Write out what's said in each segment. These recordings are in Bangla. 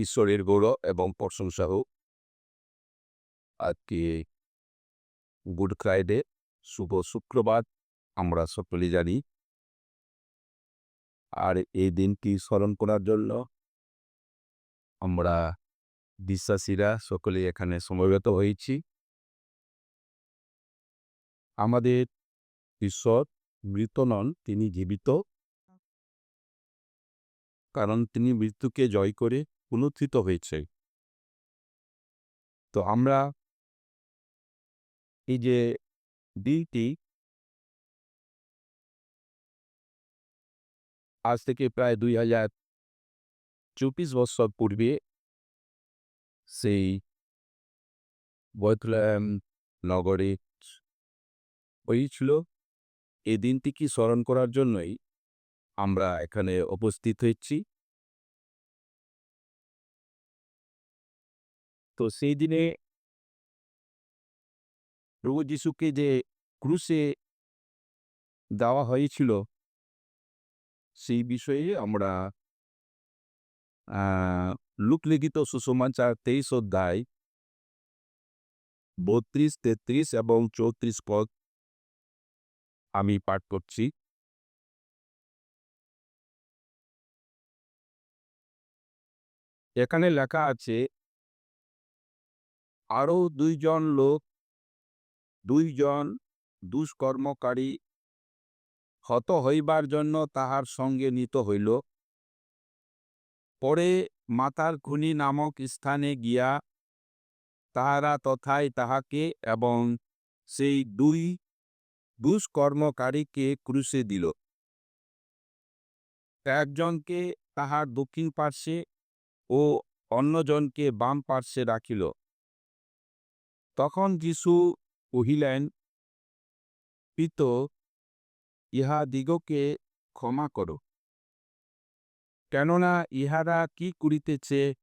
ঈশ্বরের গৌরব এবং প্রশংসা হোক আজকে গুড ফ্রাইডে, শুভ শুক্রবার আমরা সকলে জানি। আর এই দিনটি স্মরণ করার জন্য? আমরা বিশ্বাসীরা সকলে এখানে সমবেত হয়েছি। আমাদের ঈশ্বর মৃত নন, তিনি জীবিত। কারণ তিনি মৃত্যুকে জয় করে পুনরুত্থিত হয়েছে। তো আমরা এই যে দিনটি আজ থেকে প্রায় দুই হাজার চব্বিশ বছর পূর্বে সেই বয়তলাম নগরে হয়েছিল। এই দিনটিকে স্মরণ করার জন্যই আমরা এখানে উপস্থিত হয়েছি। তো সেই দিনে প্রভু যিশুকে যে ক্রুশে দেওয়া হয়েছিল সেই বিষয়ে আমরা লুকলিখিত সুসমাচার তেইশ অধ্যায় বত্রিশ তেত্রিশ এবং চৌত্রিশ পদ আমি পাঠ করছি এখানে লেখা আছে আরও দুইজন লোক দুইজন দুষ্কর্মকারী হত হইবার জন্য তাহার সঙ্গে নিত হইল। পরে মাতার খুনি নামক স্থানে গিয়া তাহারা তথায় তাহাকে এবং সেই দুই দুষ্কর্মকারীকে ক্রুশে দিল। একজনকে তাহার দক্ষিণ পার্শ্বে ও অন্যজনকে বাম পার্শ্বে রাখিল। তখন যিশু কহিলেন, পিত ইহাদিগকে ক্ষমা করো। কেননা ইহারা কি করিতেছে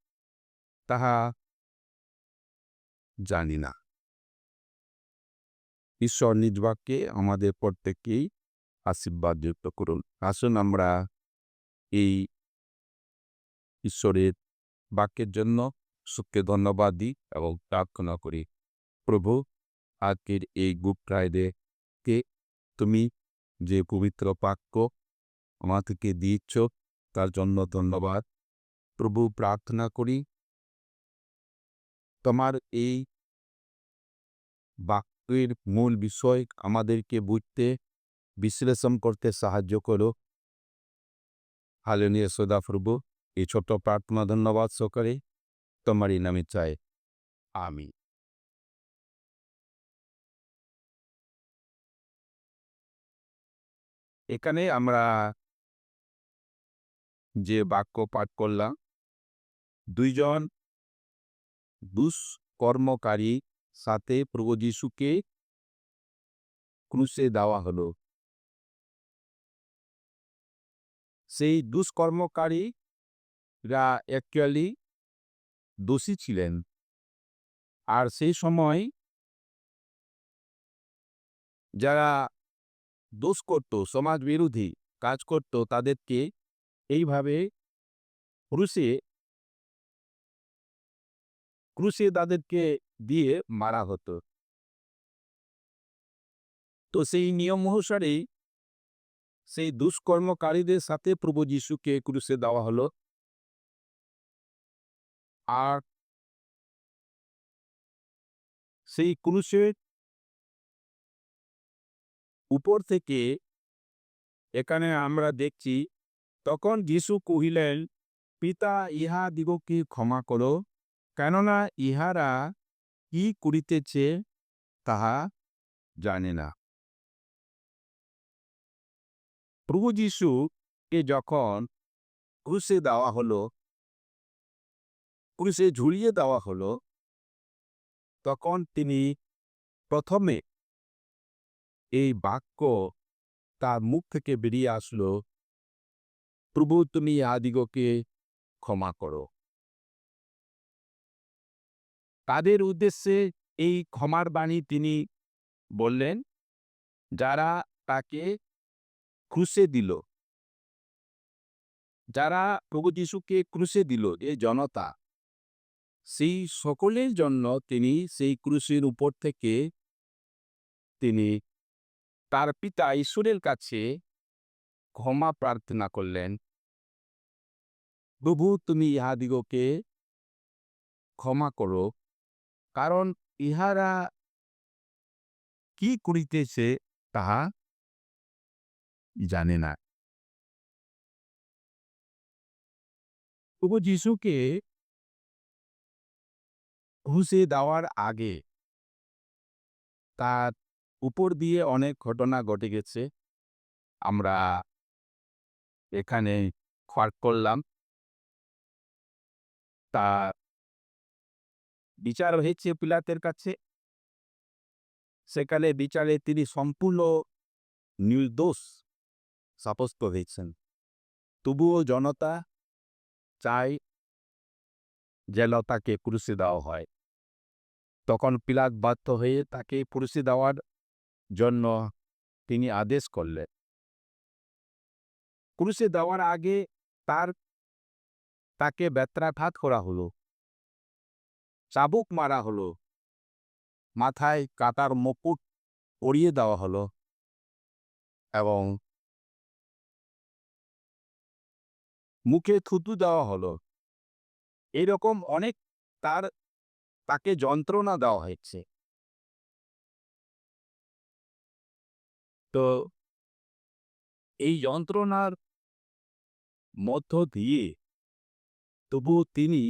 তাহা জানি না। ঈশ্বর নিজ আমাদের প্রত্যেককেই আশীর্বাদ যুক্ত করুন। আসুন আমরা এই ঈশ্বরের বাক্যের জন্য সুখকে ধন্যবাদ দিই এবং প্রার্থনা করি। প্রভু, আজকের এই গুড ফ্রাইডেকে তুমি যে পবিত্র বাক্য আমাদেরকে দিয়েছ, তার জন্য ধন্যবাদ। প্রভু, প্রার্থনা করি তোমার এই বাক্যের মূল বিষয় আমাদেরকে বুঝতে, বিশ্লেষণ করতে সাহায্য করো। হালেনিয়া সদা প্রভু, এই ছোট্ট প্রার্থনা ধন্যবাদ সহকারে তোমারই নামে চাই। আমি এখানে আমরা যে বাক্য পাঠ করলাম, দুইজন দুষ্কর্মকারী সাথে প্রভু যিশুকে ক্রুশে দেওয়া হলো। সেই দুষ্কর্মকারীরা অ্যাকচুয়ালি দোষী ছিলেন। আর সেই সময় যারা দোষ করত, সমাজ বিরোধী কাজ করত তাদেরকে এইভাবে ক্রুশে ক্রুশে তাদেরকে দিয়ে মারা হতো। তো সেই নিয়ম অনুসারেই সেই দুষ্কর্মকারীদের সাথে প্রভু যিশুকে ক্রুশে দেওয়া হলো। আর সেই ক্রুশের উপর থেকে এখানে আমরা দেখছি, তখন যিশু কহিলেন, পিতা ইহা দিগকে ক্ষমা করো, কেননা ইহারা কি করিতেছে তাহা জানে না। প্রভু যিশুকে যখন ক্রুশে দেওয়া হলো, ক্রুশে ঝুলিয়ে দেওয়া হলো, তখন তিনি প্রথমে এই বাক্য তার মুখ থেকে বেরিয়ে আসলো, প্রভু, তুমি আদিগকে ক্ষমা করো। তাদের উদ্দেশ্যে এই ক্ষমার বাণী তিনি বললেন, যারা তাকে ক্রুশে দিল, যারা প্রভু যিশুকে ক্রুশে দিল এই জনতা, সেই সকলের জন্য তিনি সেই ক্রুশের উপর থেকে তিনি তার পিতা ঈশ্বরের কাছে ক্ষমা প্রার্থনা করলেন। প্রভু, তুমি ইহাদিগকে ক্ষমা করো, কারণ ইহারা কি করিতেছে তাহা জানে না। প্রভু যিশুকে ঘুষে দেওয়ার আগে তার উপর দিয়ে অনেক ঘটনা ঘটে গেছে। আমরা এখানে খোয়ার করলাম। তার বিচার হয়েছে পিলাতের কাছে। সেখানে বিচারে তিনি সম্পূর্ণ নির্দোষ সাব্যস্ত হয়েছেন। তবুও জনতা চায় যেন তাকে পুরুষে দেওয়া হয়। তখন পিলাত বাধ্য হয়ে তাকে পুরুষে দেওয়ার জন্য তিনি আদেশ করলেন। ক্রুশে দেওয়ার আগে তার তাকে ব্যত্রাঘাত করা হলো। চাবুক মারা হলো। মাথায় কাটার মুকুট পরিয়ে দেওয়া হলো এবং মুখে থুতু দেওয়া হলো। এরকম অনেক তার তাকে যন্ত্রণা দেওয়া হয়েছে। তো এই যন্ত্রণার মধ্য দিয়ে তবু তিনি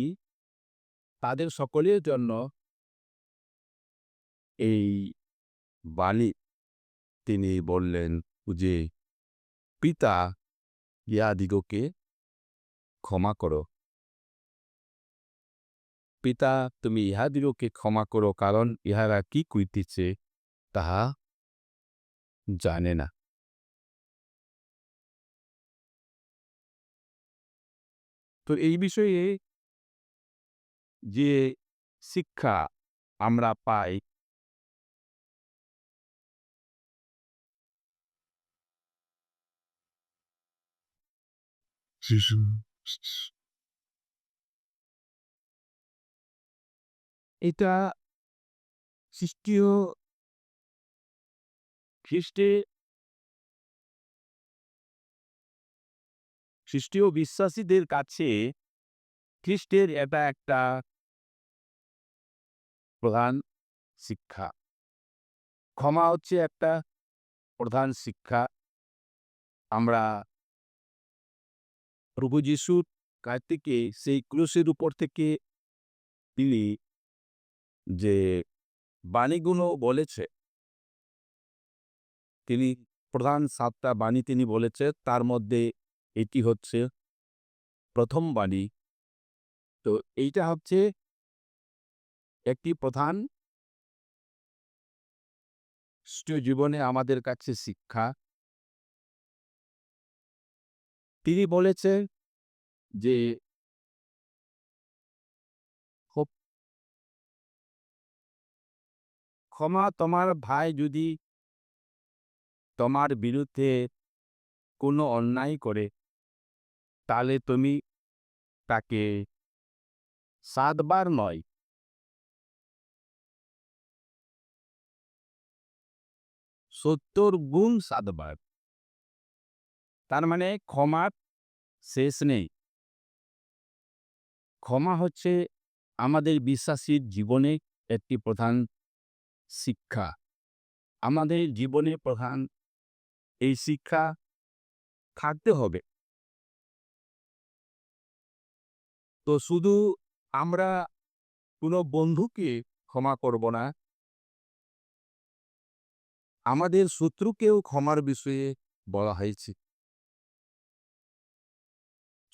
তাদের সকলের জন্য এই বাণী তিনি বললেন যে, পিতা ইহাদিগকে ক্ষমা করো। পিতা, তুমি ইহাদিগকে ক্ষমা করো, কারণ ইহারা কি করিতেছে, তাহা জানে না। তো এই বিষয়ে যে শিক্ষা আমরা পাই এটা খ্রিস্টীয় খ্রিস্টে খ্রিস্টীয় বিশ্বাসীদের কাছে খ্রিস্টের এটা একটা প্রধান শিক্ষা। ক্ষমা হচ্ছে একটা প্রধান শিক্ষা। আমরা প্রভু যিশুর কাছ থেকে সেই ক্রুশের উপর থেকে তিনি যে বাণীগুলো বলেছে তিনি প্রধান সাতটা বাণী তিনি বলেছে তার মধ্যে এটি হচ্ছে প্রথম বাণী। তো এইটা হচ্ছে একটি প্রধান জীবনে আমাদের কাছে শিক্ষা। তিনি বলেছেন যে ক্ষমা তোমার ভাই যদি তোমার বিরুদ্ধে কোনো অন্যায় করে, তাহলে তুমি তাকে সাতবার নয়। সত্তর গুণ সাতবার। তার মানে ক্ষমার শেষ নেই। ক্ষমা হচ্ছে আমাদের বিশ্বাসীর জীবনে একটি প্রধান শিক্ষা। আমাদের জীবনে প্রধান এই শিক্ষা থাকতে হবে। তো শুধু আমরা কোনো বন্ধুকে ক্ষমা করব না, আমাদের শত্রুকেও ক্ষমার বিষয়ে বলা হয়েছে।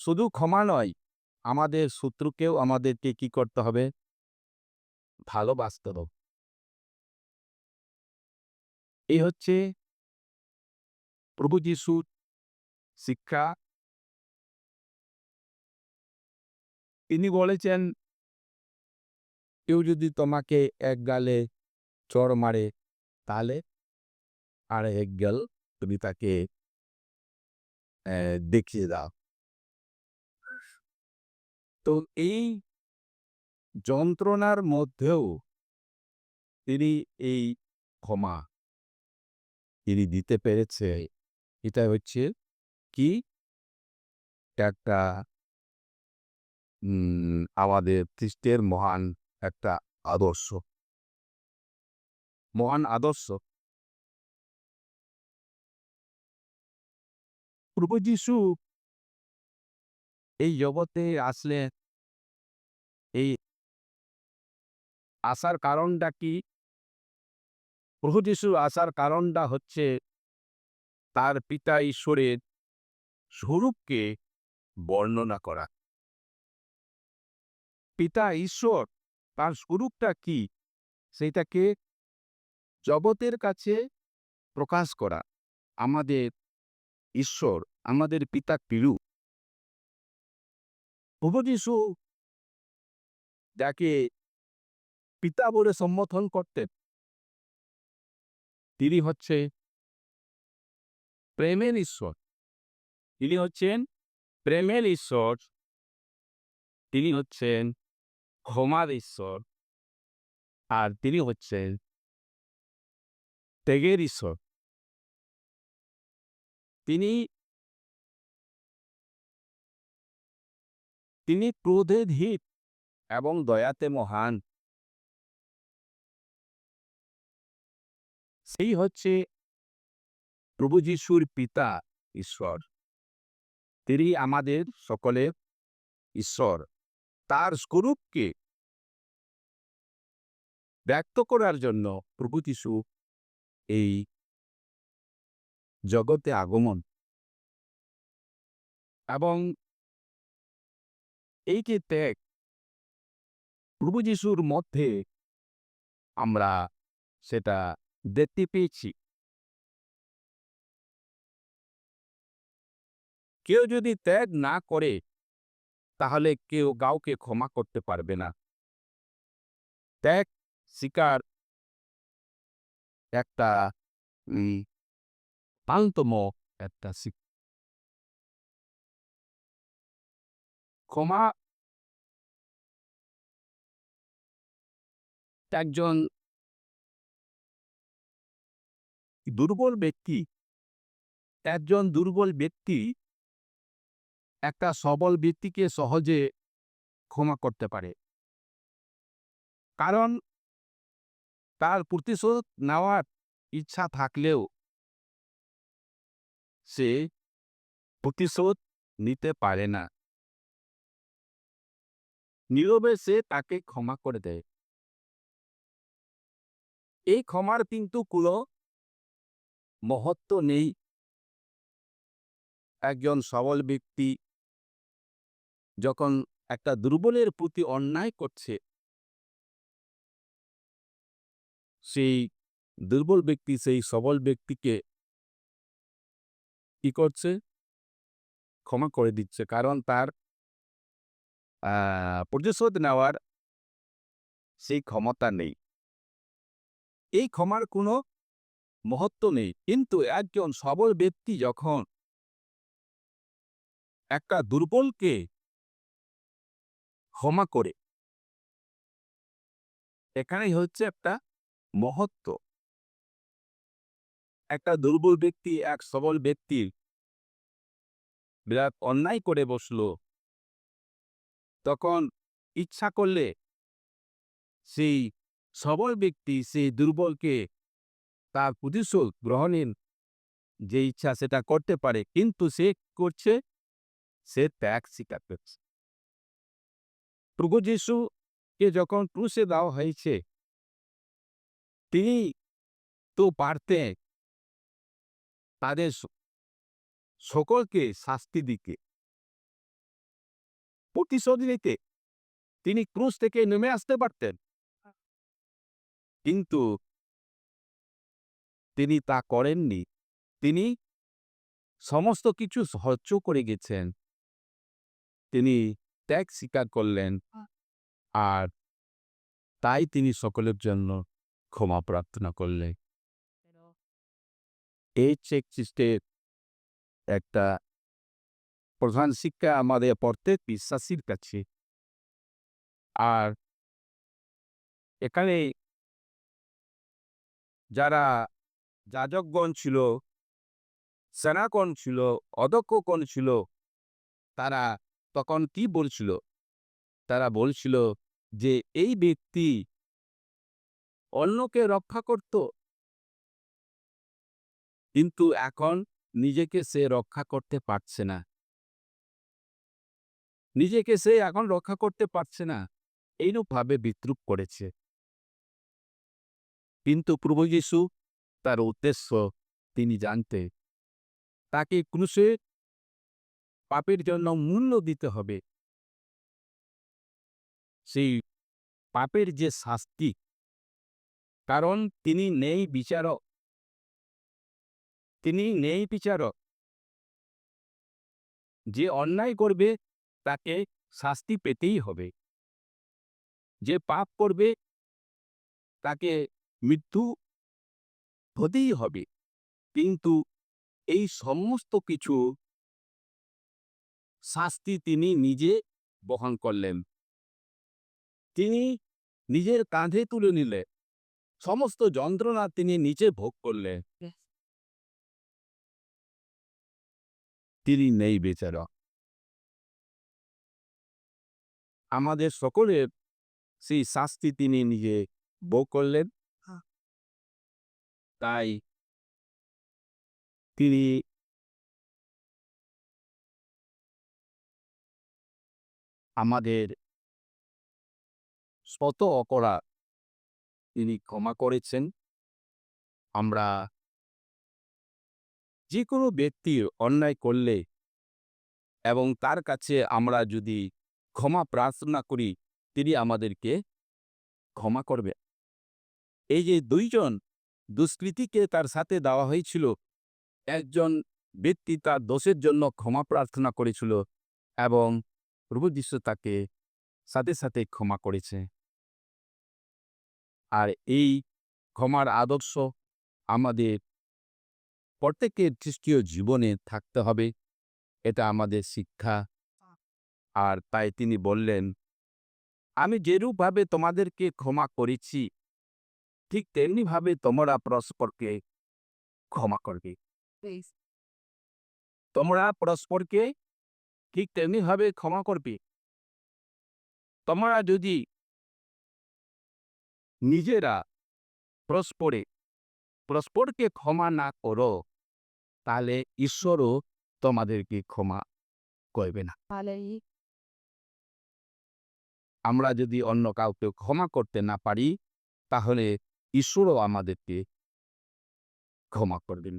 শুধু ক্ষমা নয়, আমাদের শত্রুকেও আমাদেরকে কি করতে হবে? ভালোবাসতে হবে। এই হচ্ছে প্রভু যিশুর শিক্ষা তিনি বলেছেন কেউ যদি তোমাকে এক গালে চর মারে তাহলে আর এক গাল তুমি তাকে দেখিয়ে দাও তো এই যন্ত্রণার মধ্যেও তিনি এই ক্ষমা তিনি দিতে পেরেছে এটা হচ্ছে কি? একটা আমাদের খ্রিস্টের মহান একটা আদর্শ। মহান আদর্শ। প্রভু যিশু এই জগতে আসলে এই আসার কারণটা কি? প্রভু যিশু আসার কারণটা হচ্ছে তার পিতা ঈশ্বরের স্বরূপকে বর্ণনা করা। পিতা ঈশ্বর, তার স্বরূপটা কি? সেইটাকে জগতের কাছে প্রকাশ করা আমাদের ঈশ্বর, আমাদের পিতা পিরু। প্রভু যিশু যাকে পিতা বলে সম্বোধন করতেন, তিনি হচ্ছে প্রেমের ঈশ্বর। তিনি হচ্ছেন প্রেমের ঈশ্বর। তিনি হচ্ছেন ক্ষমার ঈশ্বর। আর তিনি হচ্ছেন ত্যাগের ঈশ্বর। তিনি তিনি ক্রোধে ধীর এবং দয়াতে মহান। সেই হচ্ছে প্রভু যিশুর পিতা ঈশ্বর। তিনি আমাদের সকলের ঈশ্বর। তার স্বরূপকে ব্যক্ত করার জন্য প্রভু যিশু এই জগতে আগমন এবং এই যে ত্যাগ প্রভু যিশুর মধ্যে আমরা সেটা দেখতে পেয়েছি। কেউ যদি ত্যাগ না করে তাহলে কেউ কাউকে ক্ষমা করতে পারবে না। ত্যাগ শিকার একটা উম, পান্তম একটা ক্ষমা একজন দুর্বল ব্যক্তি একজন দুর্বল ব্যক্তি একটা সবল ব্যক্তিকে সহজে ক্ষমা করতে পারে। কারণ তার প্রতিশোধ নেওয়ার ইচ্ছা থাকলেও সে প্রতিশোধ নিতে পারে না। নীরবে সে তাকে ক্ষমা করে দেয়। এই ক্ষমার কিন্তু কোনো মহত্ব নেই। একজন সবল ব্যক্তি যখন একটা দুর্বলের প্রতি অন্যায় করছে সেই দুর্বল ব্যক্তি সেই সবল ব্যক্তিকে কি করছে? ক্ষমা করে দিচ্ছে। কারণ তার প্রতিশোধ নেওয়ার সেই ক্ষমতা নেই। এই ক্ষমার কোনো মহত্ব নেই। কিন্তু একজন সবল ব্যক্তি যখন একটা দুর্বলকে ক্ষমা করে। এখানেই হচ্ছে একটা মহত্ব। একটা দুর্বল ব্যক্তি এক সবল ব্যক্তির বিরাট অন্যায় করে বসল। তখন ইচ্ছা করলে সেই সবল ব্যক্তি সেই দুর্বলকে তার প্রতিশোধ গ্রহণের যে ইচ্ছা সেটা করতে পারে। কিন্তু সে করছে? সে ত্যাগ স্বীকার করছে। প্রভু যিশুকে যখন ক্রুশে দেওয়া হয়েছে, তিনি তো পারতেন তাদের সকলকে শাস্তি দিকে প্রতিশোধ নিতে তিনি ক্রুশ থেকে নেমে আসতে পারতেন। কিন্তু তিনি তা করেননি। তিনি সমস্ত কিছু সহ্য করে গেছেন। তিনি ত্যাগ স্বীকার করলেন আর তাই তিনি সকলের জন্য ক্ষমা প্রার্থনা করলেন। এই চেক সিস্টের একটা প্রধান শিক্ষা আমাদের প্রত্যেক বিশ্বাসীর কাছে। আর এখানে যারা যাজকগণ ছিল সেনাগণ ছিল অধ্যক্ষগণ ছিল তারা তখন কি বলছিল? তারা বলছিল যে, এই ব্যক্তি অন্যকে রক্ষা করত। কিন্তু এখন নিজেকে সে রক্ষা করতে পারছে না। নিজেকে সে এখন রক্ষা করতে পারছে না। এইরূপভাবে বিদ্রুপ করেছে। কিন্তু প্রভু যীশু তার উদ্দেশ্য তিনি জানতে, তাকে ক্রুশে পাপের জন্য মূল্য দিতে হবে। সেই পাপের যে শাস্তি, কারণ তিনি নেই বিচারক। তিনি নেই বিচারক। যে অন্যায় করবে, তাকে শাস্তি পেতেই হবে। যে পাপ করবে, তাকে মৃত্যু হতেই হবে। কিন্তু এই সমস্ত কিছু শাস্তি তিনি নিজে বহন করলেন। তিনি নিজের কাঁধে তুলে নিলে। সমস্ত যন্ত্রণা তিনি নিজে ভোগ করলেন। তিনি নেই বেচারা। আমাদের সকলের সেই শাস্তি তিনি নিজে ভোগ করলেন। হ্যাঁ। তাই তিনি আমাদের শত অপরাধ তিনি ক্ষমা করেছেন। আমরা যে কোনো ব্যক্তির অন্যায় করলে এবং তার কাছে আমরা যদি ক্ষমা প্রার্থনা করি, তিনি আমাদেরকে ক্ষমা করবে। এই যে দুইজন দুষ্কৃতীকে তার সাথে দেওয়া হয়েছিল, একজন ব্যক্তি তার দোষের জন্য ক্ষমা প্রার্থনা করেছিল এবং প্রভু যীশু তাকে সাথে সাথে ক্ষমা করেছে। আর এই ক্ষমার আদর্শ আমাদের প্রত্যেকের খ্রিস্টীয় জীবনে থাকতে হবে এটা আমাদের শিক্ষা। আর তাই তিনি বললেন আমি যেরূপভাবে তোমাদেরকে ক্ষমা করেছি ঠিক তেমনিভাবে তোমরা পরস্পরকে ক্ষমা করবে। তোমরা পরস্পরকে ঠিক তেমনিভাবে ক্ষমা করবে। তোমরা যদি নিজেরা পরস্পরে পরস্পরকে ক্ষমা না করো তাহলে ঈশ্বরও তোমাদেরকে ক্ষমা করবে না। আমরা যদি অন্য কাউকে ক্ষমা করতে না পারি তাহলে ঈশ্বরও আমাদেরকে ক্ষমা করবেন।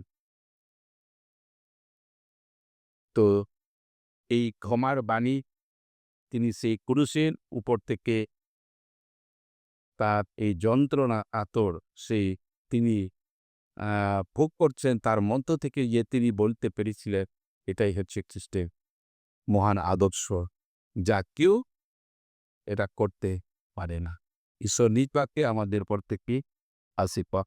তো এই ক্ষমার বাণী তিনি সেই ক্রুশের উপর থেকে তার এই যন্ত্রণা, আতর সেই তিনি ভোগ করছেন, তার মধ্য থেকে যে তিনি বলতে পেরেছিলেন, এটাই হচ্ছে খ্রিস্টের মহান আদর্শ, যা কেউ এটা করতে পারে না। ঈশ্বর নিজ বাক্যে আমাদের প্রত্যেককে আশীর্বাদ